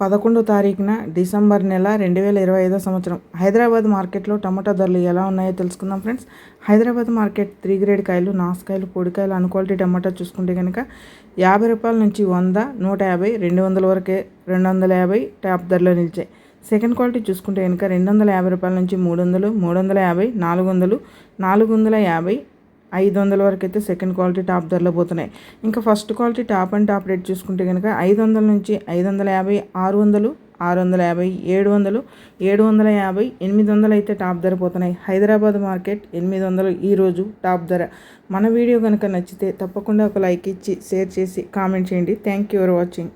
పదకొండో తారీఖున డిసెంబర్ నెల రెండు వేల ఇరవై ఐదో సంవత్సరం. హైదరాబాద్ మార్కెట్లో టమాటా ధరలు ఎలా ఉన్నాయో తెలుసుకుందాం friends. Hyderabad market three grade కాయలు నాసుకాయలు పొడికాయలు అన్క్వాలిటీ టమాటా చూసుకుంటే కనుక యాభై రూపాయల నుంచి వంద నూట యాభై రెండు వందల వరకే రెండు వందల యాభై టాప్ ధరలో నిలిచాయి. సెకండ్ క్వాలిటీ చూసుకుంటే కనుక రెండు వందల యాభై రూపాయల నుంచి మూడు వందలు మూడు వందల యాభై నాలుగు వందలు నాలుగు వందల యాభై ఐదు వందల వరకు అయితే సెకండ్ క్వాలిటీ టాప్ ధరలో పోతున్నాయి. ఇంకా first quality top and top rate చూసుకుంటే కనుక ఐదు వందల నుంచి ఐదు వందల యాభై ఆరు వందలు ఆరు వందల యాభై ఏడు వందలు ఏడు వందల యాభై ఎనిమిది వందలు అయితే టాప్ ధర పోతున్నాయి. హైదరాబాద్ మార్కెట్ ఎనిమిది వందలు ఈరోజు టాప్ ధర. మన వీడియో కనుక నచ్చితే తప్పకుండా ఒక లైక్ ఇచ్చి షేర్ చేసి కామెంట్ చేయండి. Thank you for watching